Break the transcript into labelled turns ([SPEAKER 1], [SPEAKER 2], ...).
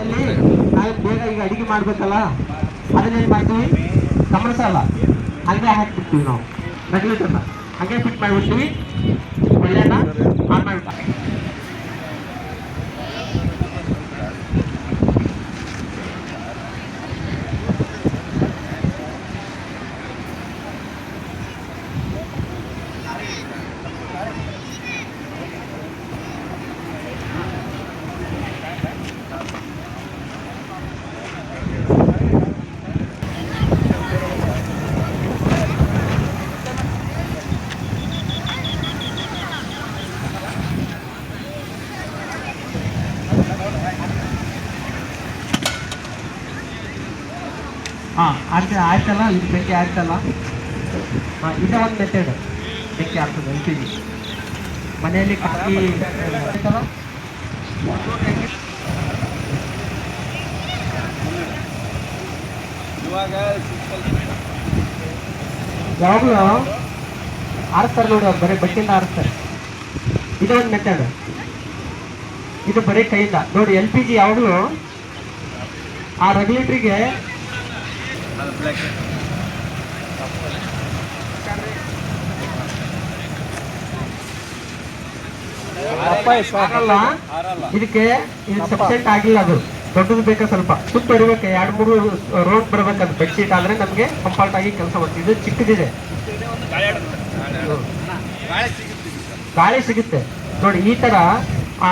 [SPEAKER 1] ಅಲ್ಲಿ ನಾವು ಬೇಗ ಈಗ ಅಡಿಗೆ ಮಾಡ್ಬೇಕಲ್ಲ? ಅದನ್ನೇನು ಮಾಡ್ತೀವಿ? ಗಮನಿಸಲ್ಲ. ಹಂಗೆ ಹಾಕ್ಬಿಡ್ತೀವಿ ನಾವು. ರೆಗ್ಯುಲೇಟರ್ನ ಹಂಗೆ ಫಿಟ್ ಮಾಡಿಬಿಡ್ತೀವಿ. ಒಳ್ಳೆಯ ಆನ್ ಮಾಡ್ಬಿಟ್ಟ ಹಾ ಆಯ್ತು ಆಯ್ತಲ್ಲ? ಇದು ಬೆಂಕಿ ಆಯ್ತಲ್ಲ? ಹಾಂ ಇದು ಒಂದು ಮೆಥಡ್ ಬೆಂಕಿ ಆಗ್ತದೆ ಎಲ್ ಪಿ ಜಿ ಮನೆಯಲ್ಲಿ ಕಟ್ಟಿ ಆಯ್ತಲ್ಲ ಯಾವಾಗಲೂ ಆರಿಸ್ತಾರೆ ನೋಡಿ ಅವ್ರು ಬರೀ ಬಟ್ಟೆಯಿಂದ ಆರಿಸ್ತಾರೆ. ಇದು ಒಂದು ಮೆಥಡ್ ಇದು ಬರೀ ಕೈಯಿಂದ. ನೋಡಿ ಎಲ್ ಪಿ ಜಿ ಯಾವಾಗಲೂ ಆ ರೆಗ್ಯುಲೇಟ್ರಿಗೆ
[SPEAKER 2] ಅದು ಬ್ಲ್ಯಾಕ್
[SPEAKER 1] ಇದಕ್ಕೆ ಇದು ಸಬ್ಸೆಟ್ ಆಗಿಲ್ಲ ಅದು. ದೊಡ್ಡದು ಬೇಕಾ ಸ್ವಲ್ಪ? ಸುತ್ತ ಹೊಡಿಬೇಕು ಎರಡು ಮೂರು ರೋಡ್ ಬರ್ಬೇಕಂತ ಅದು ಬೆಡ್ಶೀಟ್ ಆದ್ರೆ ನಮಗೆ ಕಂಫರ್ಟ್ ಆಗಿ ಕೆಲಸ ಮಾಡ್ತೀವಿ. ಇದು ಚಿಕ್ಕದಿದೆ. ಗಾಳಿ ಸಿಗುತ್ತೆ. ನೋಡಿ ಈ ತರ ಆ